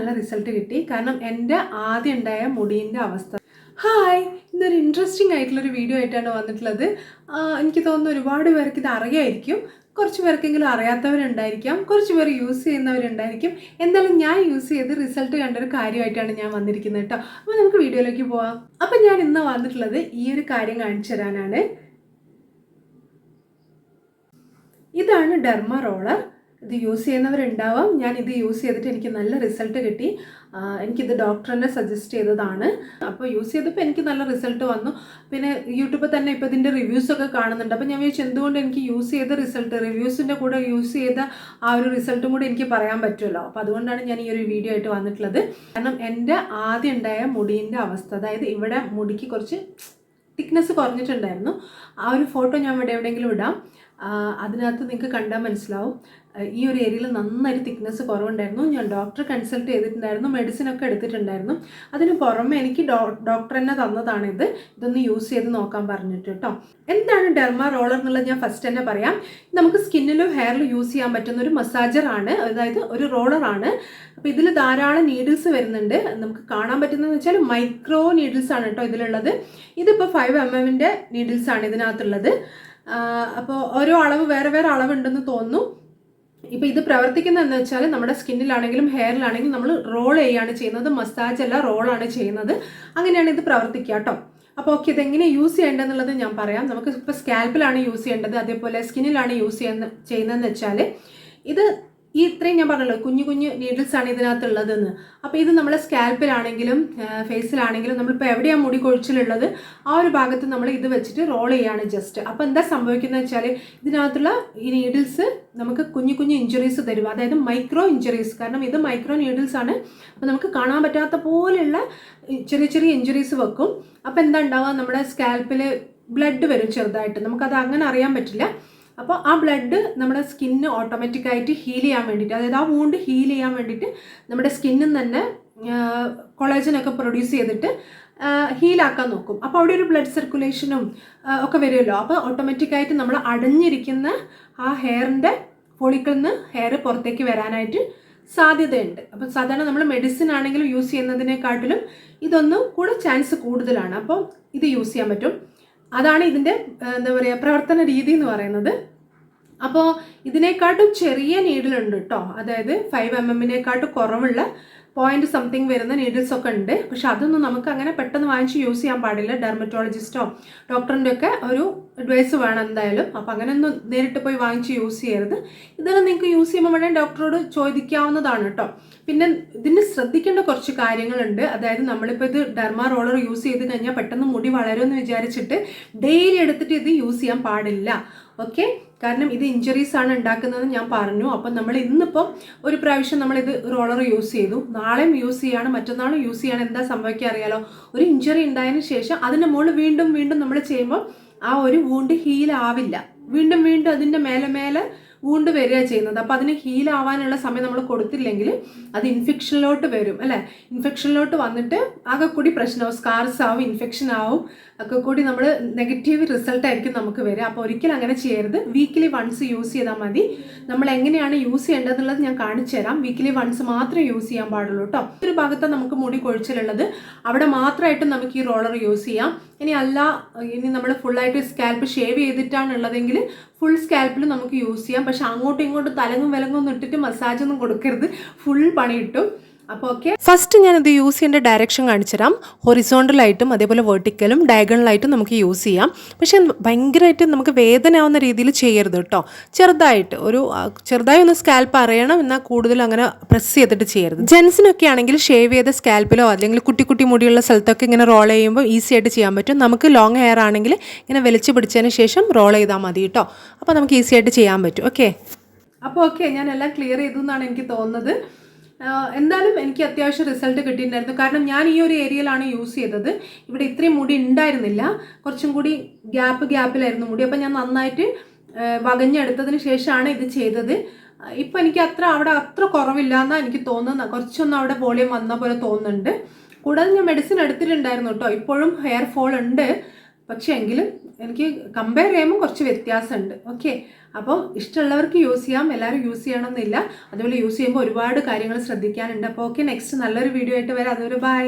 നല്ല റിസൾട്ട് കിട്ടി. കാരണം എന്റെ ആദ്യം ഉണ്ടായ മുടീന്റെ അവസ്ഥ. ഹായ് ഇന്നൊരു ഇൻട്രസ്റ്റിംഗ് ആയിട്ടുള്ളൊരു വീഡിയോ ആയിട്ടാണ് വന്നിട്ടുള്ളത്. എനിക്ക് തോന്നുന്നു ഒരുപാട് പേർക്ക് ഇത് അറിയായിരിക്കും. കുറച്ച് പേർക്കെങ്കിലും അറിയാത്തവരുണ്ടായിരിക്കാം. കുറച്ച് പേർ യൂസ് ചെയ്യുന്നവരുണ്ടായിരിക്കും. എന്തായാലും ഞാൻ യൂസ് ചെയ്ത് റിസൾട്ട് കണ്ട ഒരു കാര്യമായിട്ടാണ് ഞാൻ വന്നിരിക്കുന്നത് കേട്ടോ. അപ്പോൾ നമുക്ക് വീഡിയോയിലേക്ക് പോവാം. അപ്പം ഞാൻ ഇന്ന് വന്നിട്ടുള്ളത് ഈ ഒരു കാര്യം കാണിച്ചു തരാനാണ്. ഇതാണ് ഡെർമ റോളർ ഇത് യൂസ് ചെയ്യുന്നവരുണ്ടാവാം. ഞാൻ ഇത് യൂസ് ചെയ്തിട്ട് എനിക്ക് നല്ല റിസൾട്ട് കിട്ടി. എനിക്കിത് ഡോക്ടർ തന്നെ സജസ്റ്റ് ചെയ്തതാണ്. അപ്പോൾ യൂസ് ചെയ്തപ്പോൾ എനിക്ക് നല്ല റിസൾട്ട് വന്നു. പിന്നെ യൂട്യൂബിൽ തന്നെ ഇപ്പോൾ ഇതിന്റെ റിവ്യൂസ് ഒക്കെ കാണുന്നുണ്ട്. അപ്പോൾ ഞാൻ വിചാരിച്ചു എന്തുകൊണ്ട് എനിക്ക് യൂസ് ചെയ്ത റിസൾട്ട് റിവ്യൂസിന്റെ കൂടെ യൂസ് ചെയ്ത ആ ഒരു റിസൾട്ടും കൂടി എനിക്ക് പറയാൻ പറ്റുമല്ലോ. അപ്പോൾ അതുകൊണ്ടാണ് ഞാൻ ഈ ഒരു വീഡിയോ ആയിട്ട് വന്നിട്ടുള്ളത്. കാരണം എന്റെ ആദ്യം ഉണ്ടായ മുടീന്റെ അവസ്ഥ അതായത് ഇവിടെ മുടിക്ക് കുറച്ച് തിക്നെസ് കുറഞ്ഞിട്ടുണ്ടായിരുന്നു. ആ ഒരു ഫോട്ടോ ഞാൻ ഇവിടെ എവിടെയെങ്കിലും ഇടാം. അതിനകത്ത് നിങ്ങൾക്ക് കണ്ടാൽ മനസ്സിലാവും. ഈ ഒരു ഏരിയയിൽ നന്നായിട്ട് തിക്നെസ് കുറവുണ്ടായിരുന്നു. ഞാൻ ഡോക്ടറെ കൺസൾട്ട് ചെയ്തിട്ടുണ്ടായിരുന്നു. മെഡിസിൻ ഒക്കെ എടുത്തിട്ടുണ്ടായിരുന്നു. അതിന് പുറമെ എനിക്ക് ഡോക്ടർ തന്നെ തന്നതാണിത്. ഇതൊന്ന് യൂസ് ചെയ്ത് നോക്കാൻ പറഞ്ഞിട്ട് കേട്ടോ. എന്താണ് ഡെർമ റോളർ എന്നുള്ളത് ഞാൻ ഫസ്റ്റ് തന്നെ പറയാം. നമുക്ക് സ്കിന്നിലും ഹെയറിലും യൂസ് ചെയ്യാൻ പറ്റുന്ന ഒരു മസാജറാണ് അതായത് ഒരു റോളറാണ് അപ്പോൾ ഇതിൽ ധാരാളം നീഡിൽസ് വരുന്നുണ്ട്. നമുക്ക് കാണാൻ പറ്റുന്നതെന്ന് വെച്ചാൽ മൈക്രോ നീഡിൽസ് ആണ് കേട്ടോ ഇതിലുള്ളത്. ഇതിപ്പോൾ ഫൈവ് എം എമ്മിന്റെ ആണ് ഇതിനകത്തുള്ളത്. അപ്പോൾ ഓരോ അളവ് വേറെ വേറെ അളവുണ്ടെന്ന് തോന്നുന്നു. ഇപ്പൊ ഇത് പ്രവർത്തിക്കുന്നത് എന്ന് വെച്ചാൽ നമ്മുടെ സ്കിന്നിലാണെങ്കിലും ഹെയറിലാണെങ്കിലും നമ്മൾ റോൾ ചെയ്യാണ് ചെയ്യുന്നത്. മസാജ് അല്ല റോളാണ് ചെയ്യുന്നത്. അങ്ങനെയാണ് ഇത് പ്രവർത്തിക്കുക കേട്ടോ. അപ്പോൾ ഓക്കെ ഇതെങ്ങനെ യൂസ് ചെയ്യേണ്ടതെന്നുള്ളത് ഞാൻ പറയാം. നമുക്ക് ഇപ്പോൾ സ്കാൽപ്പിലാണ് യൂസ് ചെയ്യേണ്ടത്. അതേപോലെ സ്കിന്നിലാണ് യൂസ് ചെയ്യുന്ന ചെയ്യുന്നതെന്ന് വെച്ചാൽ ഇത് ഈ ഇത്രയും ഞാൻ പറഞ്ഞല്ലോ കുഞ്ഞു കുഞ്ഞു നീഡിൽസ് ആണ് ഇതിനകത്തുള്ളതെന്ന്. അപ്പോൾ ഇത് നമ്മളെ സ്കാൽപ്പിലാണെങ്കിലും ഫേസിലാണെങ്കിലും നമ്മളിപ്പോൾ എവിടെയാണ് മുടി കൊഴിച്ചിലുള്ളത് ആ ഒരു ഭാഗത്ത് നമ്മൾ ഇത് വെച്ചിട്ട് റോൾ ചെയ്യാണ് ജസ്റ്റ് അപ്പോൾ എന്താ സംഭവിക്കുന്നത് വെച്ചാൽ ഇതിനകത്തുള്ള ഈ നീഡിൽസ് നമുക്ക് കുഞ്ഞു കുഞ്ഞു ഇഞ്ചുറീസ് തരും. അതായത് മൈക്രോ ഇഞ്ചുറീസ് കാരണം ഇത് മൈക്രോ നീഡിൽസ് ആണ്. അപ്പോൾ നമുക്ക് കാണാൻ പറ്റാത്ത പോലെയുള്ള ചെറിയ ചെറിയ ഇഞ്ചുറീസ് വെക്കും. അപ്പോൾ എന്താ ഉണ്ടാവുക? നമ്മുടെ സ്കാൽപ്പിൽ ബ്ലഡ് വരും ചെറുതായിട്ട്. നമുക്കത് അങ്ങനെ അറിയാൻ പറ്റില്ല. അപ്പോൾ ആ ബ്ലഡ് നമ്മുടെ സ്കിന്ന് ഓട്ടോമാറ്റിക്കായിട്ട് ഹീൽ ചെയ്യാൻ വേണ്ടിയിട്ട് അതായത് ആ വൂണ്ട് ഹീൽ ചെയ്യാൻ വേണ്ടിയിട്ട് നമ്മുടെ സ്കിന്നിൽ തന്നെ കൊളേജനൊക്കെ പ്രൊഡ്യൂസ് ചെയ്തിട്ട് ഹീലാക്കാൻ നോക്കും. അപ്പോൾ അവിടെ ഒരു ബ്ലഡ് സർക്കുലേഷനും ഒക്കെ വരുമല്ലോ. അപ്പോൾ ഓട്ടോമാറ്റിക്കായിട്ട് നമ്മൾ അടഞ്ഞിരിക്കുന്ന ആ ഹെയറിന്റെ പൊളിക്കിൽ നിന്ന് ഹെയർ പുറത്തേക്ക് വരാനായിട്ട് സാധ്യതയുണ്ട്. അപ്പോൾ സാധാരണ നമ്മൾ മെഡിസിൻ ആണെങ്കിലും യൂസ് ചെയ്യുന്നതിനെക്കാട്ടിലും ഇതൊന്നും കൂടെ ചാൻസ് കൂടുതലാണ്. അപ്പോൾ ഇത് യൂസ് ചെയ്യാൻ പറ്റും. അതാണ് ഇതിന്റെ എന്താ പറയുക പ്രവർത്തന രീതി എന്ന് പറയുന്നത്. അപ്പോൾ ഇതിനെക്കാട്ടും ചെറിയ നീഡിലുണ്ട് കേട്ടോ അതായത് ഫൈവ് എം എമ്മിനെക്കാട്ടും കുറവുള്ള പോയിന്റ് സംതിങ് വരുന്ന നീഡിൽസ് ഒക്കെ ഉണ്ട്. പക്ഷെ അതൊന്നും നമുക്ക് അങ്ങനെ പെട്ടെന്ന് വാങ്ങിച്ച് യൂസ് ചെയ്യാൻ പാടില്ല. ഡെർമറ്റോളജിസ്റ്റോ ഡോക്ടറിന്റെ ഒക്കെ ഒരു അഡ്വൈസ് വേണം എന്തായാലും. അപ്പോൾ അങ്ങനെയൊന്നും നേരിട്ട് പോയി വാങ്ങിച്ച് യൂസ് ചെയ്യരുത്. ഇതെല്ലാം നിങ്ങൾക്ക് യൂസ് ചെയ്യുമ്പോൾ വേണേൽ ഡോക്ടറോട് ചോദിക്കാവുന്നതാണ് കേട്ടോ പിന്നെ ഇതിന് ശ്രദ്ധിക്കേണ്ട കുറച്ച് കാര്യങ്ങളുണ്ട്. അതായത് നമ്മളിപ്പോൾ ഇത് ഡെർമ റോളർ യൂസ് ചെയ്ത് കഴിഞ്ഞാൽ പെട്ടെന്ന് മുടി വളരുമെന്ന് വിചാരിച്ചിട്ട് ഡെയിലി എടുത്തിട്ട് ഇത് യൂസ് ചെയ്യാൻ പാടില്ല. ഓക്കെ കാരണം ഇത് ഇഞ്ചുറീസ് ആണ് ഉണ്ടാക്കുന്നത് ഞാൻ പറഞ്ഞു. അപ്പം നമ്മൾ ഇന്നിപ്പം ഒരു പ്രാവശ്യം നമ്മളിത് റോളർ യൂസ് ചെയ്തു. നാളെയും യൂസ് ചെയ്യാണ്. മറ്റന്നാളും യൂസ് ചെയ്യാണ്. എന്താ സംഭവിക്കുക അറിയാലോ? ഒരു ഇഞ്ചുറി ഉണ്ടായതിന് ശേഷം അതിന്റെ മുകളിൽ വീണ്ടും വീണ്ടും നമ്മൾ ചെയ്യുമ്പോൾ ആ ഒരു വൂണ്ട് ആവില്ല. വീണ്ടും വീണ്ടും അതിന്റെ മേലെ മേലെ വൂണ്ട് വരിക ചെയ്യുന്നത്. അപ്പോൾ അതിന് ഹീൽ ആവാനുള്ള സമയം നമ്മൾ കൊടുത്തില്ലെങ്കിൽ അത് ഇൻഫെക്ഷനിലോട്ട് വരും അല്ലേ? ഇൻഫെക്ഷനിലോട്ട് വന്നിട്ട് ആകെ കൂടി പ്രശ്നമാവും. സ്കാർസ് ആവും ഇൻഫെക്ഷൻ ആവും. ഒക്കെ കൂടി നമ്മൾ നെഗറ്റീവ് റിസൾട്ട് ആയിരിക്കും നമുക്ക് വരിക. അപ്പോൾ ഒരിക്കലും അങ്ങനെ ചെയ്യരുത്. വീക്കിലി വൺസ് യൂസ് ചെയ്താൽ മതി. നമ്മൾ എങ്ങനെയാണ് യൂസ് ചെയ്യേണ്ടതെന്നുള്ളത് ഞാൻ കാണിച്ചു തരാം. വീക്കിലി വൺസ് മാത്രമേ യൂസ് ചെയ്യാൻ പാടുള്ളൂ കേട്ടോ ഒരു ഭാഗത്ത് നമുക്ക് മുടി കൊഴിച്ചിലുള്ളത്. അവിടെ മാത്രമായിട്ട് നമുക്ക് ഈ റോളർ യൂസ് ചെയ്യാം. ഇനി അല്ല ഇനി നമ്മൾ ഫുള്ളായിട്ട് സ്കാൽപ്പ് ഷേവ് ചെയ്തിട്ടാണ് ഉള്ളതെങ്കിൽ ഫുൾ സ്കാൽപ്പിൽ നമുക്ക് യൂസ് ചെയ്യാം. പക്ഷെ അങ്ങോട്ടും ഇങ്ങോട്ടും തലങ്ങും വിലങ്ങും ഒന്നും ഇട്ടിട്ട് മസാജൊന്നും കൊടുക്കരുത്. ഫുൾ പണി കിട്ടും അപ്പോൾ ഓക്കെ ഫസ്റ്റ് ഞാൻ ഇത് യൂസ് ചെയ്യേണ്ട ഡയറക്ഷൻ കാണിച്ചു തരാം ഹൊറിസോണ്ടലായിട്ടും അതേപോലെ വെർട്ടിക്കലും ഡയഗണലായിട്ടും നമുക്ക് യൂസ് ചെയ്യാം. പക്ഷെ ഭയങ്കരമായിട്ട് നമുക്ക് വേദന ആവുന്ന രീതിയിൽ ചെയ്യരുത് കേട്ടോ. ചെറുതായിട്ട് ഒരു ചെറുതായി ഒന്ന് സ്കാൽപ്പ് അറിയണം എന്നാൽ കൂടുതൽ അങ്ങനെ പ്രസ് ചെയ്തിട്ട് ചെയ്യരുത്. ജെൻസിനൊക്കെ ആണെങ്കിൽ ഷേവ് ചെയ്ത സ്കാൽപ്പിലോ അല്ലെങ്കിൽ കുട്ടി കുട്ടി മുടിയുള്ള സ്ഥലത്തൊക്കെ ഇങ്ങനെ റോൾ ചെയ്യുമ്പോൾ ഈസി ആയിട്ട് ചെയ്യാൻ പറ്റും. നമുക്ക് ലോങ് ഹെയർ ആണെങ്കിൽ ഇങ്ങനെ വലിച്ചു പിടിച്ചതിന് ശേഷം റോൾ ചെയ്താൽ മതി കേട്ടോ. അപ്പോൾ നമുക്ക് ഈസി ആയിട്ട് ചെയ്യാൻ പറ്റും. ഓക്കെ അപ്പോൾ ഓക്കെ ഞാൻ എല്ലാം ക്ലിയർ ചെയ്തു എന്നാണ് എനിക്ക് തോന്നുന്നത്. എന്തായാലും എനിക്ക് അത്യാവശ്യം റിസൾട്ട് കിട്ടിയിട്ടുണ്ടായിരുന്നു. കാരണം ഞാൻ ഈ ഒരു ഏരിയയിലാണ് യൂസ് ചെയ്തത്. ഇവിടെ ഇത്രയും മുടി ഉണ്ടായിരുന്നില്ല. കുറച്ചും കൂടി ഗ്യാപ്പ് ഗ്യാപ്പിലായിരുന്നു മുടി. അപ്പം ഞാൻ നന്നായിട്ട് വകഞ്ഞെടുത്തതിന് ശേഷമാണ് ഇത് ചെയ്തത്. ഇപ്പം എനിക്ക് അത്ര അവിടെ അത്ര കുറവില്ല എന്നാണ് എനിക്ക് തോന്നുന്നത് കുറച്ചൊന്നും അവിടെ വോളിയം വന്ന പോലെ തോന്നുന്നുണ്ട്. കൂടാതെ ഞാൻ മെഡിസിൻ എടുത്തിട്ടുണ്ടായിരുന്നു കേട്ടോ. ഇപ്പോഴും ഹെയർ ഫോൾ ഉണ്ട്. പക്ഷേ എങ്കിലും എനിക്ക് കമ്പയർ ചെയ്യുമ്പോൾ കുറച്ച് വ്യത്യാസമുണ്ട്. ഓക്കെ അപ്പോൾ ഇഷ്ടമുള്ളവർക്ക് യൂസ് ചെയ്യാം എല്ലാവരും യൂസ് ചെയ്യണമെന്നില്ല. അതുപോലെ യൂസ് ചെയ്യുമ്പോൾ ഒരുപാട് കാര്യങ്ങൾ ശ്രദ്ധിക്കാനുണ്ട്. അപ്പോൾ ഓക്കെ നെക്സ്റ്റ് നല്ലൊരു വീഡിയോ ആയിട്ട് വരാം. അതൊരു ബൈ